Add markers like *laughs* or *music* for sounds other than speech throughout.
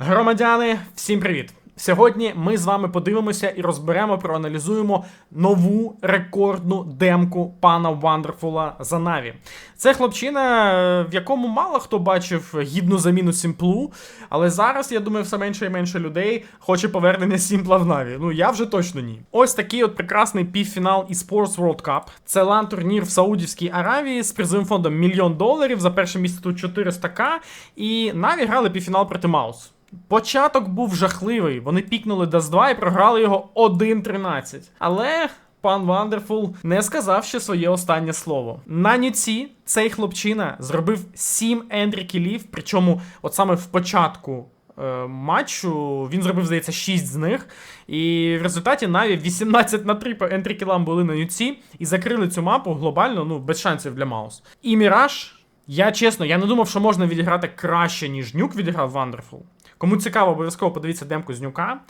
Громадяни, всім привіт! Сьогодні ми з вами подивимося і розберемо, проаналізуємо нову рекордну демку пана Вандерфула за Наві. Це хлопчина, в якому мало хто бачив гідну заміну Сімплу, але зараз, я думаю, все менше і менше людей хоче повернення Сімпла в Наві. Ну я вже точно ні. Ось такий от прекрасний півфінал eSports World Cup. Це лан-турнір в Саудівській Аравії з призовим фондом мільйон доларів. За перше місце тут 400к. І Наві грали півфінал проти Маус. Початок був жахливий. Вони пікнули Dust 2 і програли його 1-13. Але пан Вандерфул не сказав ще своє останнє слово. На нюці цей хлопчина зробив 7 ентрі кілів, причому от саме в початку. е, Матчу він зробив, здається, 6 з них. І в результаті Наві 18 на 3 по ентрі кілам були на нюці і закрили цю мапу глобально, ну, без шансів для Маус. І Міраж, я чесно, я не думав, що можна відіграти краще, ніж Нюк відіграв Вандерфул. Кому цікаво, обов'язково подивіться демку з Нюка.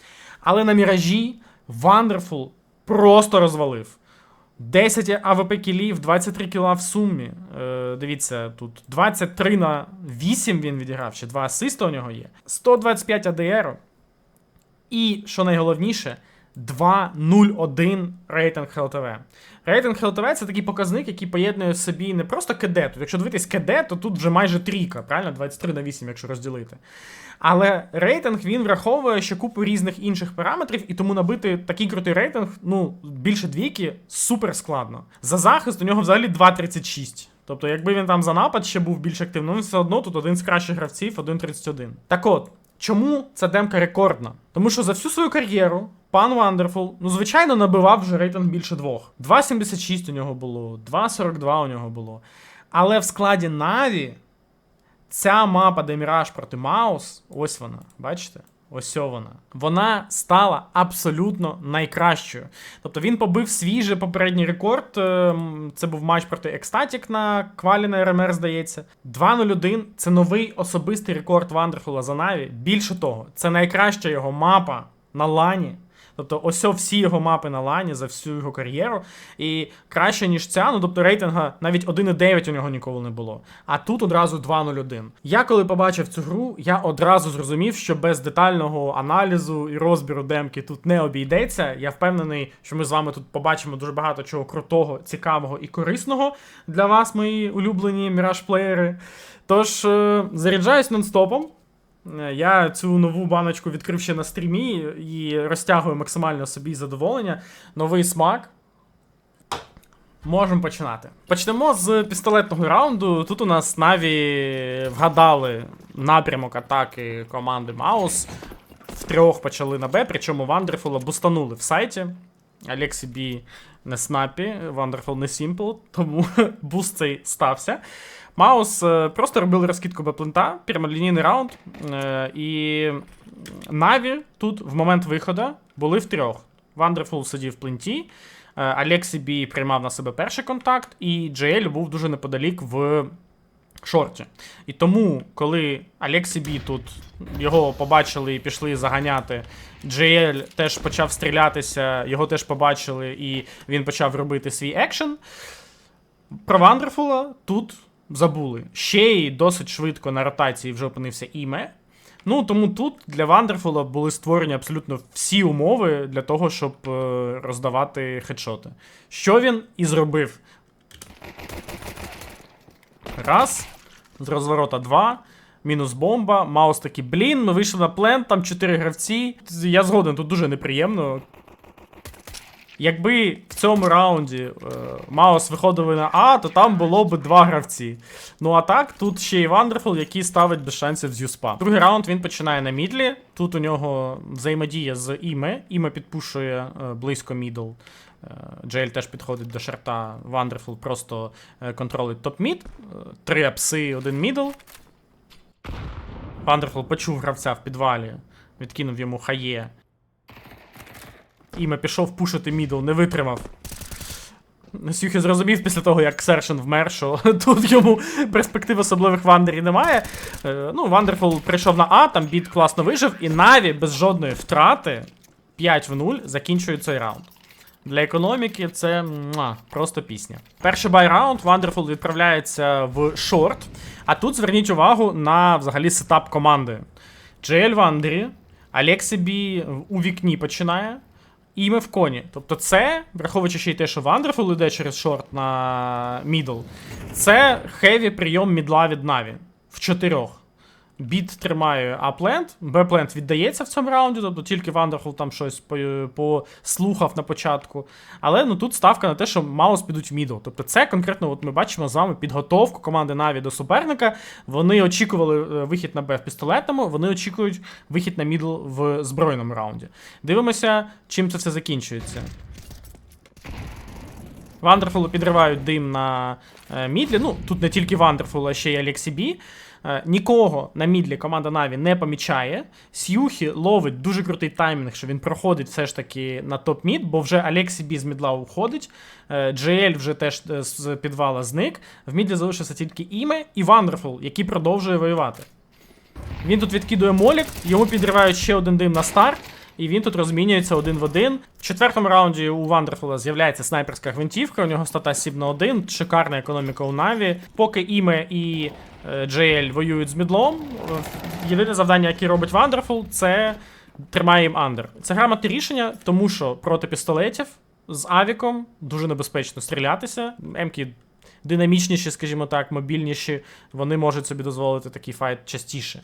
Але на Міражі Вандерфул просто розвалив. 10 АВП кілів, 23 кіла в сумі. Е, дивіться, тут 23 на 8 він відіграв, ще 2 асиста у нього є. 125 АДР. І, що найголовніше, 2.01 рейтинг ХЛТВ. Рейтинг ХЛТВ це такий показник, який поєднує собі не просто КД. Тут, якщо дивитись КД, то тут вже майже трійка, правильно? 23 на 8, якщо розділити. Але рейтинг він враховує ще купу різних інших параметрів, і тому набити такий крутий рейтинг, ну, більше двійки, супер складно. За захист у нього взагалі 2.36. Тобто, якби він там за напад ще був більш активним, він все одно тут один з кращих гравців, 1.31. Так от, чому ця демка рекордна? Тому що за всю свою кар'єру пан Вандерфул, ну, звичайно, набивав вже рейтинг більше двох. 2.76 у нього було, 2.42 у нього було. Але в складі Наві ця мапа, де Міраж проти Маус, ось вона, бачите? Ось вона. Стала абсолютно найкращою. Тобто він побив свій же попередній рекорд. ем, Це був матч проти Екстатік на квалі на РМР, здається. 2-0-1 це новий особистий рекорд Вандерфула за Наві. Більше того, це найкраща його мапа на лані. Тобто, ось всі його мапи на лані за всю його кар'єру. І краще, ніж ця, ну тобто рейтинга навіть 1,9 у нього ніколи не було. А тут одразу 2.01. Я коли побачив цю гру, я одразу зрозумів, що без детального аналізу і розбіру демки тут не обійдеться. Я впевнений, що ми з вами тут побачимо дуже багато чого крутого, цікавого і корисного для вас, мої улюблені міраж-плеєри. Тож е, заряджаюсь нон-стопом. Е, Я цю нову баночку відкрив ще на стрімі і розтягую максимально собі задоволення. Новий смак. Можемо починати. Почнемо з пістолетного раунду. Тут у нас Наві вгадали напрямок атаки команди Маус. Втрьох почали на Б, причому Вандерфула бустанули в сайті. Алексі Бі не снапі, Вандерфул не Сімпл, тому *laughs* буст цей стався. Маус е, просто робили розкидку Б-плента, прямолінійний раунд. Е, і Наві тут в момент виходу були втрьох. Вандерфул сидів в пленті, е, Алексі Бі приймав на себе перший контакт, і Джеель був дуже неподалік в шорті. І тому, коли Алексі Бі тут його побачили і пішли заганяти, Джеель теж почав стрілятися, його теж побачили, і він почав робити свій екшен. Про Вандерфула тут забули. Ще й досить швидко на ротації вже опинився іме. Ну, тому тут для Вандерфула були створені абсолютно всі умови для того, щоб е, роздавати хедшоти. Що він і зробив. Раз. З розворота два. Мінус бомба. Маус такий, блін, ми вийшли на плен, там чотири гравці. Я згоден, тут дуже неприємно. Якби в цьому раунді е, Маус виходили на А, то там було б два гравці. Ну а так, тут ще й Вандерфул, який ставить без шансів з Юспа. Другий раунд він починає на мідлі. Тут у нього взаємодія з Іме. Іме підпушує е, близько мідл. Е, Джейль теж підходить до шарта. Вандерфул просто е, контролить топ-мід. Е, Три апси, один мідл. Вандерфул почув гравця в підвалі, відкинув йому хає. Іме пішов пушити мідл, не витримав. Сюхі зрозумів після того, як Сершин вмер, що *laughs* тут йому перспектив особливих вандерів немає. Е, ну, Вандерфул прийшов на А, там біт класно вижив, і Наві без жодної втрати 5 в 0 закінчує цей раунд. Для економіки це муа, просто пісня. Перший бай-раунд Вандерфул відправляється в шорт. А тут зверніть увагу на взагалі сетап команди. Джеель в андері, Алексі Бі у вікні починає. І ми в коні. Тобто це, враховуючи ще й те, що Вандерфул іде через шорт на мідл, це хеві прийом мідла від Наві в чотирьох. Біт тримає апленд, Б-пленд віддається в цьому раунді, тобто тільки Вандерфул там щось послухав на початку. Але ну тут ставка на те, що Маус підуть в мідл. Тобто це конкретно, от ми бачимо з вами підготовку команди Наві до суперника. Вони очікували е, вихід на Б в пістолетному, вони очікують вихід на мідл в збройному раунді. Дивимося, чим це все закінчується. Вандерфулу підривають дим на е, мідлі. Ну, тут не тільки Вандерфул, а ще й Алексі Бі. Е, нікого на мідлі команда Наві не помічає. Сьюхі ловить дуже крутий таймінг, що він проходить все ж таки на топ-мід, бо вже Алексі Бі з мідла уходить. Е, Джеель вже теж е, з підвала зник. В мідлі залишився тільки Іме і Вандерфул, який продовжує воювати. Він тут відкидує молік, йому підривають ще один дим на старт, і він тут розмінюється один в один. В четвертому раунді у Вандерфула з'являється снайперська гвинтівка, у нього стата 7 на 1, шикарна економіка у Наві. Поки Іме і JL воюють з мідлом, е, єдине завдання, яке робить Вандерфул, це тримає їм андер. Це грамотне рішення, тому що проти пістолетів з авіком дуже небезпечно стрілятися. Емки динамічніші, скажімо так, мобільніші, вони можуть собі дозволити такий файт частіше.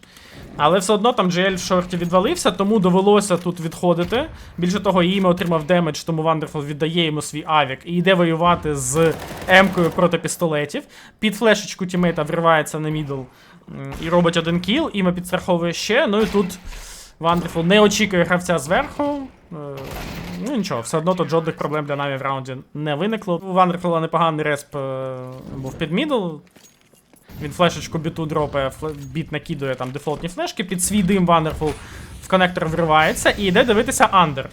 Але все одно там GL в шорті відвалився, тому довелося тут відходити. Більше того, Іме отримав демедж, тому Вандерфул віддає йому свій авік і йде воювати з Емкою проти пістолетів. Під флешечку тімейта вривається на мідл і робить один кіл, Іме підстраховує ще. Ну і тут Вандерфул не очікує гравця зверху. Е, нічого, все одно тут жодних проблем для Наві в раунді не виникло. У Вандерфула непоганий респ е, був під мідл. Він флешечку біту дропає, біт накидує там дефолтні флешки, під свій дим Вандерфул в коннектор вривається і йде дивитися андер.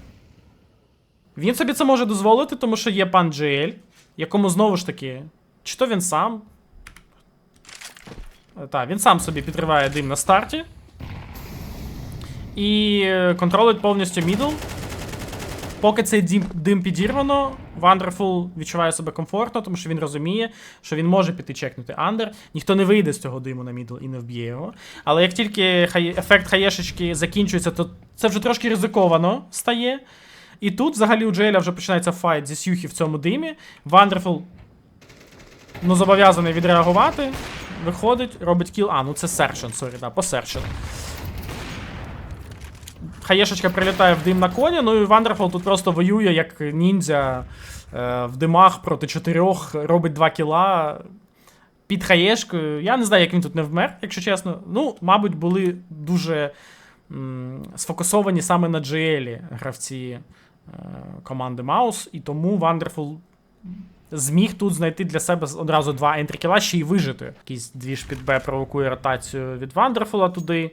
Він собі це може дозволити, тому що є пан GL, якому знову ж таки, чи то він сам. Так, він сам собі підриває дим на старті. І е, контролить повністю мідл. Поки цей дим, дим підірвано, Wonderful відчуває себе комфортно, тому що він розуміє, що він може піти чекнути андер. Ніхто не вийде з цього диму на мідл і не вб'є його. Але як тільки хай... ефект хаєшечки закінчується, то це вже трошки ризиковано стає. І тут взагалі у Джеля вже починається файт зі Сюхі в цьому димі. Wonderful ну, зобов'язаний відреагувати. Виходить, робить кіл. А, ну це Сершен, сорі, да, по Сершену. Хаєшечка прилітає в дим на коні, ну і Вандерфул тут просто воює як ніндзя е, в димах проти чотирьох, робить два кіла під хаєшкою. Я не знаю, як він тут не вмер, якщо чесно. Ну, мабуть, були дуже м, сфокусовані саме на GL гравці е, команди Маус, і тому Вандерфул зміг тут знайти для себе одразу два ентрікіла, ще й вижити. Якийсь двіж під Б провокує ротацію від Вандерфула туди.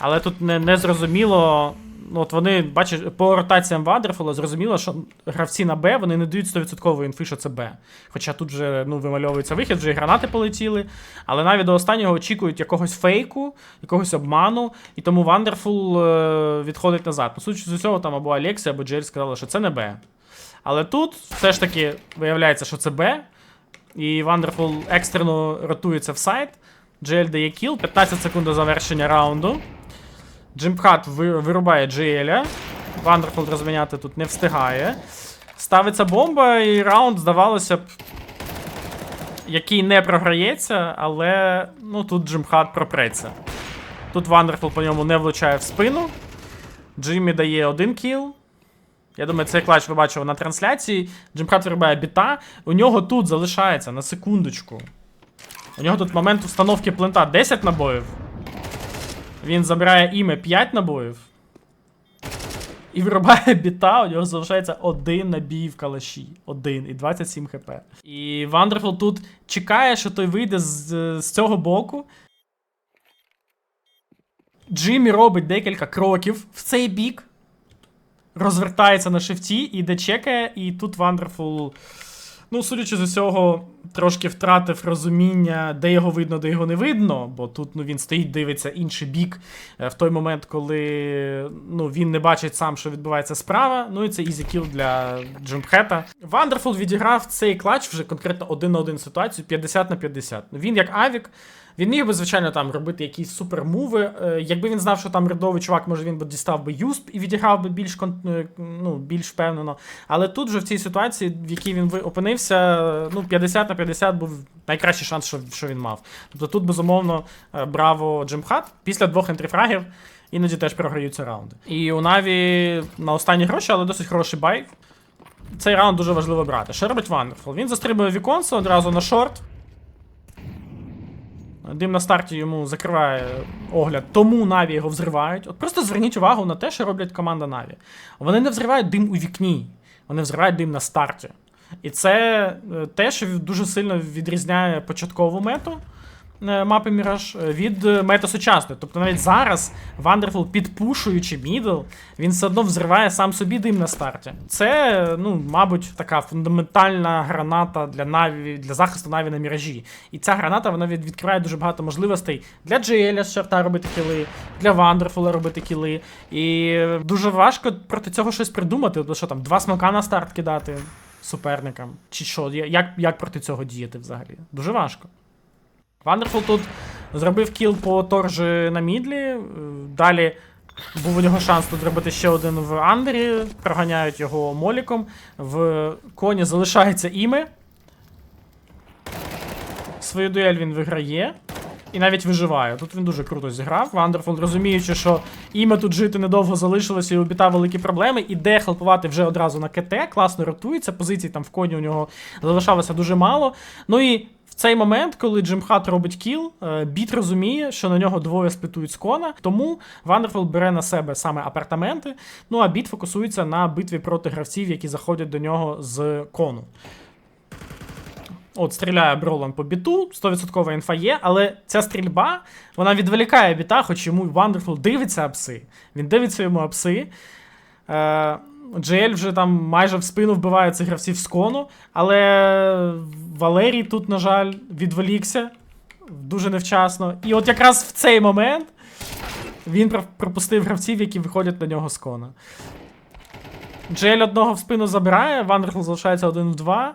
Але тут не, не зрозуміло. Ну, от вони, бачиш, по ротаціям Вандерфула зрозуміло, що гравці на Б вони не дають 100% інфи, що це Б. Хоча тут вже ну, вимальовується вихід, вже і гранати полетіли. Але навіть до останнього очікують якогось фейку, якогось обману, і тому Вандерфул е, відходить назад. Ну, судячи з усього, там або Алексі, або Джель сказали, що це не Б. Але тут все ж таки виявляється, що це Б. І Вандерфул екстрено ротується в сайт. Джель дає кіл, 15 секунд до завершення раунду. Джимпхат вирубає Джеля. Вандерфул розміняти тут не встигає. Ставиться бомба, і раунд, здавалося б, який не програється, але ну, тут Джимхат пропреться. Тут Вандерфул по ньому не влучає в спину. Джиммі дає один кіл. Я думаю, цей клач ви бачили на трансляції. Джимхат вирубає біта. У нього тут залишається на секундочку. У нього тут момент установки плента 10 набоїв. Він забирає іме 5 набоїв. І вирубає біта, у нього залишається один набій в калаші. Один і 27 хп. І Вандерфул тут чекає, що той вийде з, з цього боку. Джиммі робить декілька кроків в цей бік. Розвертається на шифті, іде чекає, і тут Вандерфул Ну, судячи з усього, трошки втратив розуміння, де його видно, де його не видно, бо тут ну, він стоїть, дивиться інший бік е, в той момент, коли ну, він не бачить сам, що відбувається справа. Ну і це ізі кіл для Джимпхета. Вандерфул відіграв цей клач вже конкретно один на один ситуацію 50 на 50. Ну, Він як Авік. Він міг би, звичайно, там робити якісь супермуви. Е, Якби він знав, що там рядовий чувак, може він би дістав би юсп і відіграв би більш е, ну, більш впевнено. Але тут же в цій ситуації, в якій він опинився, ну 50 на 50 був найкращий шанс, що, що він мав. Тобто тут, безумовно, е, браво Джимхат. Після двох ентріфрагів іноді теж програються раунди. І у Наві на останні гроші, але досить хороший бай. Цей раунд дуже важливо брати. Що робить Вандерфул? Він застрибує віконце одразу на шорт. Дим на старті йому закриває огляд, тому Наві його взривають. От просто зверніть увагу на те, що роблять команда Наві. Вони не взривають дим у вікні, вони взривають дим на старті. І це е, те, що дуже сильно відрізняє початкову мету мапи Міраж від е, мети сучасної. Тобто навіть зараз Вандерфул, підпушуючи мідл, він все одно взриває сам собі дим на старті. Це, ну, мабуть, така фундаментальна граната для Наві, для захисту Наві на міражі. І ця граната вона від, відкриває дуже багато можливостей для GL з шарта робити кіли, для Вандерфула робити кіли. І дуже важко проти цього щось придумати. Тобто, що там, два смока на старт кидати суперникам. Чи що, як, як проти цього діяти взагалі? Дуже важко. Вандерфул тут зробив кіл по торжі на мідлі. е, Далі був у нього шанс тут зробити ще один в андері. Проганяють його моліком. В коні залишається іме. Свою дуель він виграє. І навіть виживає. Тут він дуже круто зіграв. Вандерфул, розуміючи, що іме тут жити недовго залишилося і у біта великі проблеми, іде хелпувати вже одразу на КТ, класно ротується. Позицій там в коні у нього залишалося дуже мало. Ну і цей момент, коли Джимхат робить кіл, е, біт розуміє, що на нього двоє сплітують з кона, тому Вандерфул бере на себе саме апартаменти. Ну а біт фокусується на битві проти гравців, які заходять до нього з кону. От стріляє Бролан по біту, 100% інфа є, але ця стрільба вона відволікає біта, хоч йому Вандерфул дивиться апси. Він дивиться йому апси. Е, GL вже там майже в спину вбиває цих гравців з кону, але Валерій тут, на жаль, відволікся дуже невчасно. І от якраз в цей момент він пропустив гравців, які виходять на нього з кона. GL одного в спину забирає, Вандерфул залишається один в два.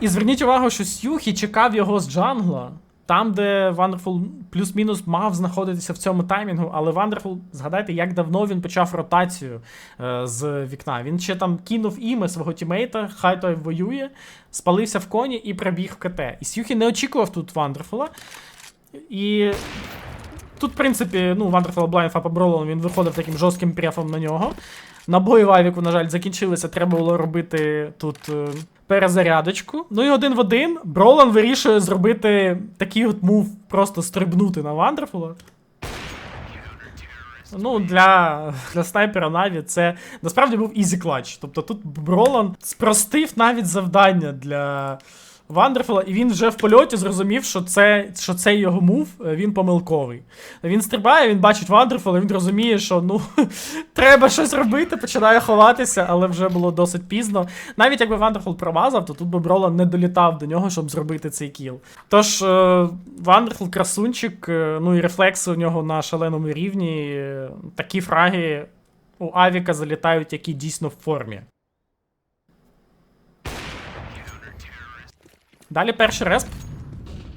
І зверніть увагу, що Сюхі чекав його з джангла. Там, де Вандерфул плюс-мінус мав знаходитися в цьому таймінгу, але Вандерфул, згадайте, як давно він почав ротацію е, з вікна. Він ще там кинув іме свого тімейта, хай той воює, спалився в коні і прибіг в КТ. І Сюхі не очікував тут Вандерфула. І тут, в принципі, ну, Вандерфул Блайн Фапа Бролон, він виходив таким жорстким префом на нього. Набої в Авіку, на жаль, закінчилися. Треба було робити тут е, перезарядочку. Ну і один в один Бролан вирішує зробити такий от мув, просто стрибнути на Вандерфула. Ну, для, для снайпера Наві це насправді був ізі клатч. Тобто тут Бролан спростив навіть завдання для Вандерфула, і він вже в польоті зрозумів, що це, що цей його мув е, він помилковий. Він стрибає, він бачить Вандерфула, він розуміє, що ну *laughs* треба щось робити, починає ховатися, але вже було досить пізно. Навіть якби Вандерфул промазав, то тут би Бролан не долітав до нього, щоб зробити цей кіл. Тож е, Вандерфул красунчик, е, ну і рефлекси у нього на шаленому рівні. Такі фраги у Авіка залітають, які дійсно в формі. Далі перший респ.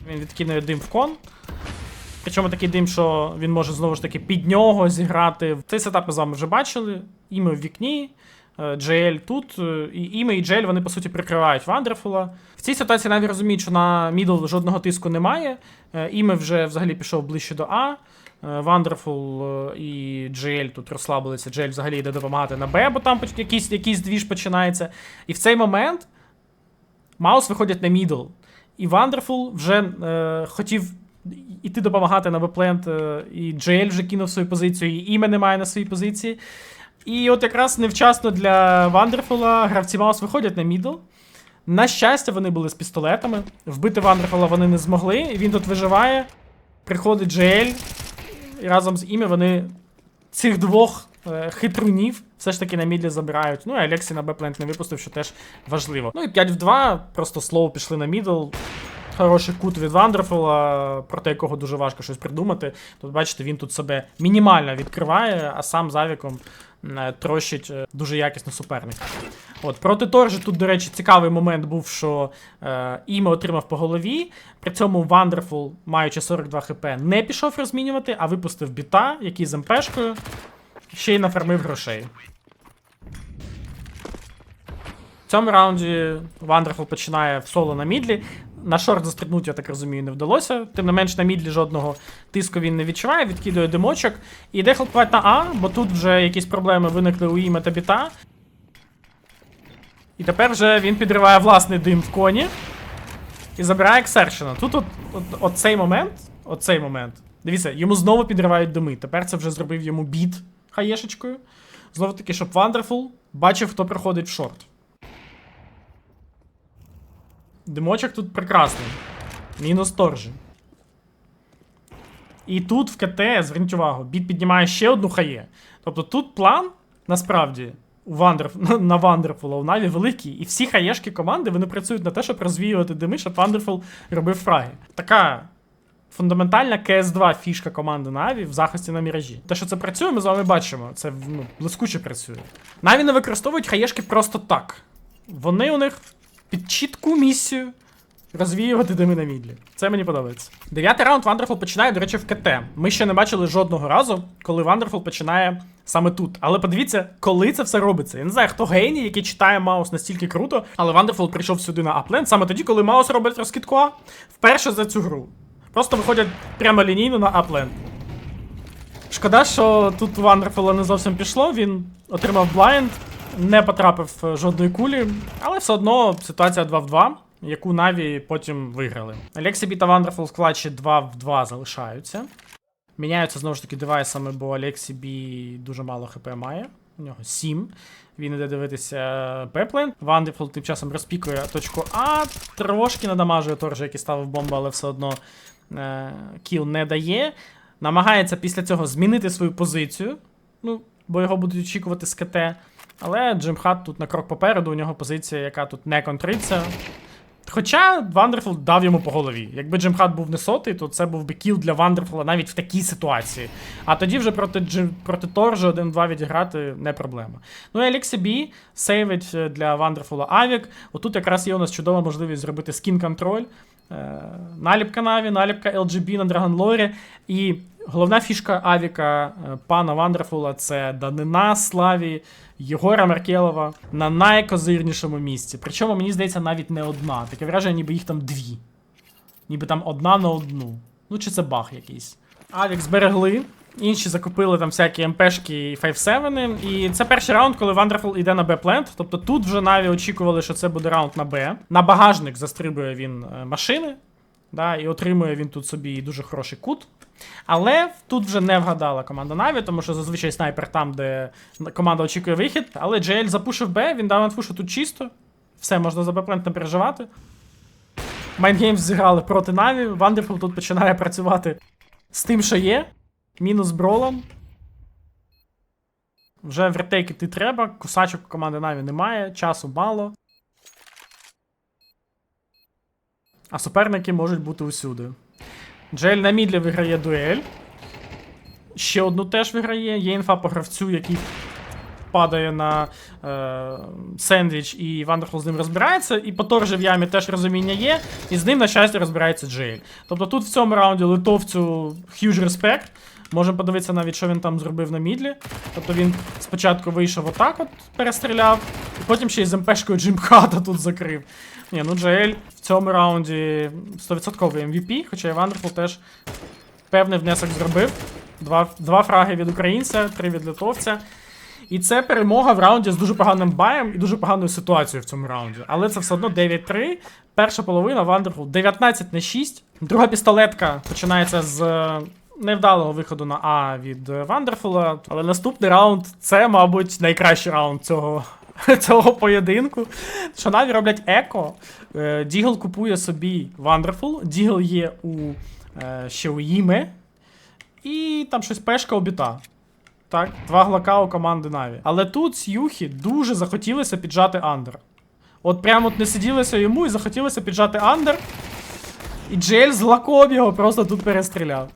Він відкине дим в кон. Причому такий дим, що він може знову ж таки під нього зіграти. Цей сетап ми з вами вже бачили. Іме в вікні, е, JL тут. е, І Іме і JL вони по суті прикривають Вандерфула. В цій ситуації навіть розуміють, що на мідл жодного тиску немає. Е, Іме вже взагалі пішов ближче до А. Вандерфул і JL тут розслабилися. JL взагалі йде допомагати на Б, бо там якийсь, якийсь двіж починається. І в цей момент Маус виходять на мідл. І Вандерфул вже е, хотів іти допомагати на беплент, е, і Джейль вже кинув свою позицію, і іме немає на своїй позиції. І от якраз невчасно для Вандерфула гравці Маус виходять на мідл. На щастя, вони були з пістолетами. Вбити Вандерфула вони не змогли. Він тут виживає. Приходить Джейль. І разом з іме вони цих двох хитрунів все ж таки на мідлі забирають. Ну і Алексі на Б-плент не випустив, що теж важливо. Ну і 5 в 2, просто слово пішли на мідл. Хороший кут від Вандерфула, проти якого дуже важко щось придумати. Тут, бачите, він тут себе мінімально відкриває, а сам завіком е, трощить е, дуже якісно суперника. От, проти Торжі тут, до речі, цікавий момент був, що е, Іме отримав по голові. При цьому Вандерфул, маючи 42 хп, не пішов розмінювати, а випустив біта, який з МПшкою ще й нафармив грошей. В цьому раунді Вандерфул починає в соло на мідлі. На шорт застрибнути, я так розумію, не вдалося. Тим не менш, на мідлі жодного тиску він не відчуває, відкидує димочок. І йде хлопувати на А, бо тут вже якісь проблеми виникли у Іме та біта. І тепер вже він підриває власний дим в коні і забирає Ексершена. Тут от, от, от цей момент, от момент. Дивіться, йому знову підривають дими. Тепер це вже зробив йому біт хаєшечкою. Знову таки, щоб Вандерфул бачив, хто приходить в шорт. Димочок тут прекрасний. Мінус торжі. І тут в КТ, зверніть увагу, біт піднімає ще одну хає. Тобто тут план, насправді, у Вандерф... *laughs* на Вандерфула у Наві великий, і всі хаєшки команди вони працюють на те, щоб розвіювати дими, щоб Вандерфул робив фраги. Така фундаментальна КС2 фішка команди Наві в захисті на міражі. Те, що це працює, ми з вами бачимо. Це ну, блискуче працює. Наві не використовують хаєшки просто так. Вони у них під чітку місію розвіювати дими на мідлі. Це мені подобається. Дев'ятий раунд Вандерфул починає, до речі, в КТ. Ми ще не бачили жодного разу, коли Вандерфул починає саме тут. Але подивіться, коли це все робиться. Я не знаю, хто геній, який читає Маус настільки круто, але Вандерфул прийшов сюди на аплен саме тоді, коли Маус робить розкидку А вперше за цю гру. Просто виходять прямо лінійно на аплен. Шкода, що тут у Вандерфула не зовсім пішло, він отримав блайнд, не потрапив е, жодної кулі, але все одно ситуація 2 в 2, яку Наві потім виграли. Алексі Бі та Вандерфул в клатчі 2 в 2 залишаються. Міняються знову ж таки девайсами, бо Алексі Бі дуже мало хп має. У нього 7. Він іде дивитися Пеплен. Вандерфул тим часом розпікує точку А, трошки надамажує торжа, який ставив бомбу, але все одно кіл не дає. Намагається після цього змінити свою позицію. Ну, бо його будуть очікувати з КТ. Але Джимхат тут на крок попереду, у нього позиція, яка тут не контриться. Хоча Вандерфул дав йому по голові. Якби Джимхат був не сотий, то це був би кіл для Вандерфула навіть в такій ситуації. А тоді вже проти Джим... проти Торжа 1-2 відіграти не проблема. Ну і Алексі Бі сейвить е, для Вандерфула Авік. Отут якраз є у нас чудова можливість зробити скін-контроль. Е, наліпка Наві, наліпка LGB на Драгонлорі. І головна фішка Авіка е, пана Вандерфула це данина Славі Єгора Маркелова на найкозирнішому місці. Причому, мені здається, навіть не одна. Таке враження, ніби їх там дві. Ніби там одна на одну. Ну, чи це баг якийсь. Авік зберегли. Інші закупили там всякі МПшки і 5-7. І це перший раунд, коли Вандерфул йде на Б-плент. Тобто тут вже Наві очікували, що це буде раунд на Б. На багажник застрибує він е, машини. Да, і отримує він тут собі дуже хороший кут. Але тут вже не вгадала команда Наві, тому що зазвичай снайпер там, де команда очікує вихід. Але JL запушив Б, він дав інфу, що тут чисто. Все, можна за Б-плент не переживати. Майнгеймс зіграли проти Наві. Вандерфул тут починає працювати з тим, що є. Мінус бролом. Вже в ретейк іти треба. Кусачок у команди Наві немає, часу мало. А суперники можуть бути усюди. Джель на мідлі виграє дуель. Ще одну теж виграє. Є інфа по гравцю, який падає на е, сендвіч, і Вандерфул з ним розбирається. І по торжі в ямі теж розуміння є. І з ним, на щастя, розбирається Джейль. Тобто тут в цьому раунді литовцю huge respect. Можемо подивитися навіть, що він там зробив на мідлі. Тобто він спочатку вийшов отак, от перестріляв, і потім ще й з МПшкою Джимхата тут закрив. Ні, ну Джаель в цьому раунді 100% MVP, хоча і Вандерфул теж певний внесок зробив. Два, два фраги від українця, три від литовця. І це перемога в раунді з дуже поганим баєм і дуже поганою ситуацією в цьому раунді. Але це все одно 9-3. Перша половина Вандерфул 19 на 6. Друга пістолетка починається з е, невдалого виходу на А від Вандерфула. Але наступний раунд це, мабуть, найкращий раунд цього. *laughs* Цього поєдинку. Наві роблять еко. Е, Дігл купує собі Wonderful. Дігл є у ще у Іме. І там щось пешка обіта. Так, два глака у команди Наві. Але тут С'юхі дуже захотілося піджати андер. От прямо от не сиділося йому і захотілося піджати андер. І Джель з лаком його просто тут перестріляв.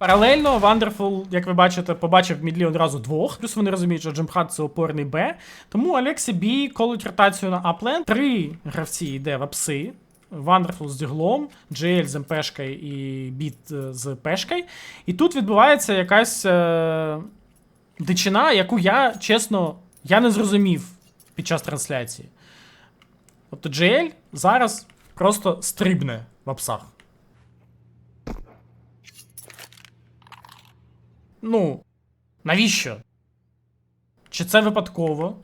Паралельно Вандерфул, як ви бачите, побачив мідлі одразу двох. Плюс вони розуміють, що Джемхат це опорний Б. Тому Алексі Бі колить ротацію на аплен. Три гравці йде в апси. Вандерфул з діглом, Джель з МПшкою і Біт е, з Пешкою. І тут відбувається якась е, дичина, яку я, чесно, я не зрозумів під час трансляції. Тобто GL зараз просто стрибне в апсах. Ну, навіщо? Чи це випадково?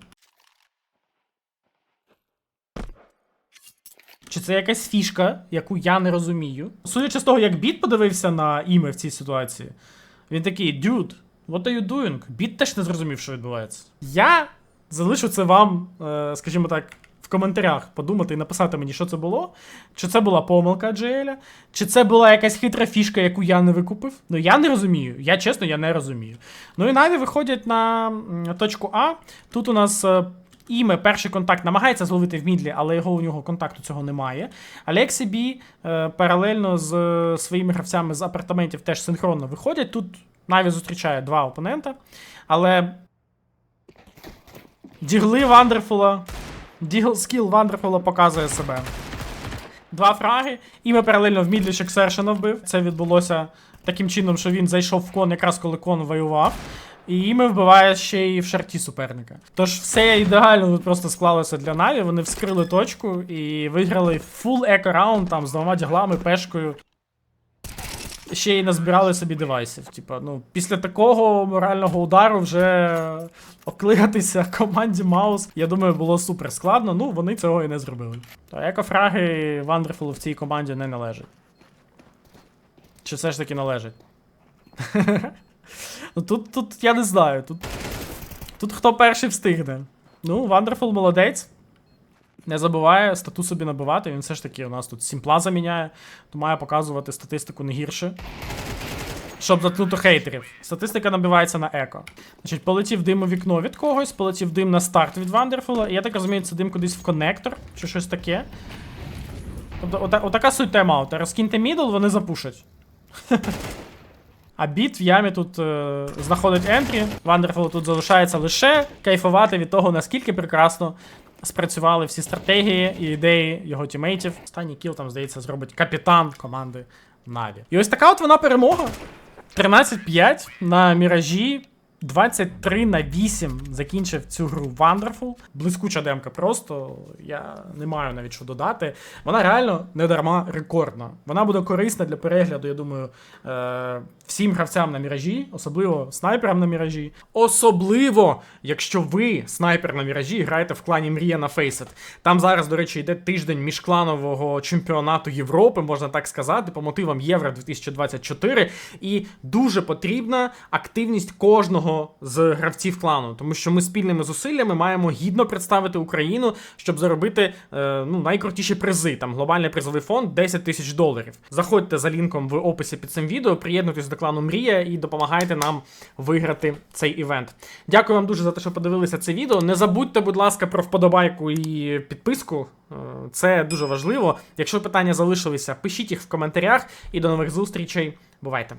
Чи це якась фішка, яку я не розумію? Судячи з того, як біт подивився на іме в цій ситуації, він такий: Dude, what are you doing? Біт теж не зрозумів, що відбувається. Я залишу це вам, е, скажімо так, в коментарях подумати і написати мені, що це було. Чи це була помилка Джееля, чи це була якась хитра фішка, яку я не викупив. Ну я не розумію. Я чесно, я не розумію. Ну і Наві виходять на точку А. Тут у нас. е, Іме, перший контакт намагається зловити в мідлі, але його у нього контакту цього немає. Алексі Бі е, паралельно з е, своїми гравцями з апартаментів теж синхронно виходять. Тут Наві зустрічає два опонента. Але дігли Вандерфула. Дігл скіл Вандерфула показує себе. Два фраги. Іме паралельно в мідлі Шексершена вбив. Це відбулося таким чином, що він зайшов в кон, якраз коли кон воював. І іме вбиває ще й в шарті суперника. Тож все ідеально тут просто склалося для Наві. Вони вскрили точку і виграли фул еко раунд там з двома діглами, пешкою. Ще й назбирали собі девайсів. Типа, ну, після такого морального удару вже оклигатися команді Маус, я думаю, було супер складно. Ну, вони цього і не зробили. То екофраги Вандерфулу в цій команді не належать. Чи все ж таки належить? *laughs* ну тут, тут я не знаю. Тут, тут хто перший встигне. Ну, Вандерфул молодець. Не забуває стату собі набивати. Він все ж таки у нас тут сімпла заміняє, то має показувати статистику не гірше. Щоб заткнути хейтерів. Статистика набивається на еко. Значить, полетів дим у вікно від когось, полетів дим на старт від Вандерфула. І я так розумію, це дим кудись в коннектор чи щось таке. Тобто, ота, отака суть тайм-аута. Розкиньте мідл, вони запушать. *laughs* А біт в ямі тут е, знаходить ентрі. Вандерфул тут залишається лише кайфувати від того, наскільки прекрасно спрацювали всі стратегії і ідеї його тімейтів. Останній кіл там, здається, зробить капітан команди Наві. І ось така от вона перемога. 13-5 на міражі. 23 на 8 закінчив цю гру Wonderful. Блискуча демка просто. Я не маю навіть що додати. Вона реально не дарма рекордна. Вона буде корисна для перегляду, я думаю, е- всім гравцям на міражі, особливо снайперам на міражі. Особливо, якщо ви, снайпер на міражі, граєте в клані Мрія на Faceit. Там зараз, до речі, йде тиждень міжкланового чемпіонату Європи, можна так сказати, по мотивам Євро 2024. І дуже потрібна активність кожного з гравців клану, тому що ми спільними зусиллями маємо гідно представити Україну, щоб заробити е, ну, найкрутіші призи. Там глобальний призовий фонд 10 тисяч доларів. Заходьте за лінком в описі під цим відео, приєднуйтесь до клану Мрія і допомагайте нам виграти цей івент. Дякую вам дуже за те, що подивилися це відео. Не забудьте, будь ласка, про вподобайку і підписку. Е, Це дуже важливо. Якщо питання залишилися, пишіть їх в коментарях і до нових зустрічей. Бувайте!